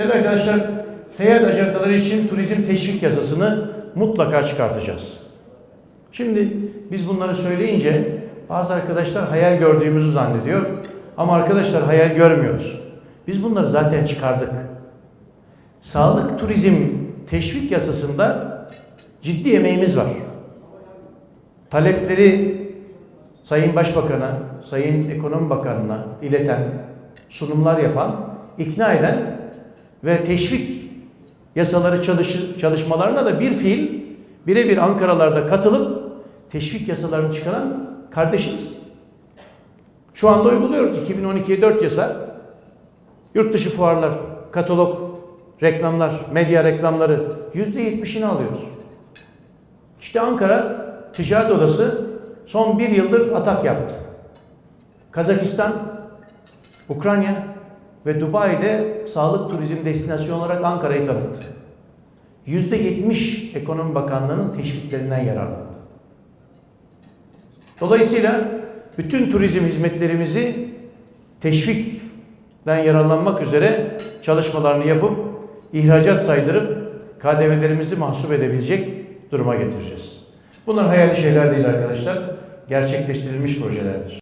Değerli arkadaşlar, seyahat ajantaları için turizm teşvik yasasını mutlaka çıkartacağız. Şimdi biz bunları söyleyince bazı arkadaşlar hayal gördüğümüzü zannediyor. Ama arkadaşlar hayal görmüyoruz. Biz bunları zaten çıkardık. Sağlık turizm teşvik yasasında ciddi emeğimiz var. Talepleri Sayın Başbakan'a, Sayın Ekonomi Bakanı'na ileten, sunumlar yapan, ikna eden ve teşvik yasaları çalışır, çalışmalarına da bir fiil birebir Ankaralarda katılıp teşvik yasalarını çıkaran kardeşimiz. Şu anda uyguluyoruz. 2012'ye 4 yasa. Yurt dışı fuarlar, katalog, reklamlar, medya reklamları %70'ini alıyoruz. İşte Ankara Ticaret Odası son bir yıldır atak yaptı. Kazakistan, Ukrayna ve Dubai'de sağlık turizm destinasyonu olarak Ankara'yı tanıttı. %70 Ekonomi Bakanlığı'nın teşviklerinden yararlandı. Dolayısıyla bütün turizm hizmetlerimizi teşvikten yararlanmak üzere çalışmalarını yapıp ihracat saydırıp KDV'lerimizi mahsup edebilecek duruma getireceğiz. Bunlar hayali şeyler değil arkadaşlar. Gerçekleştirilmiş projelerdir.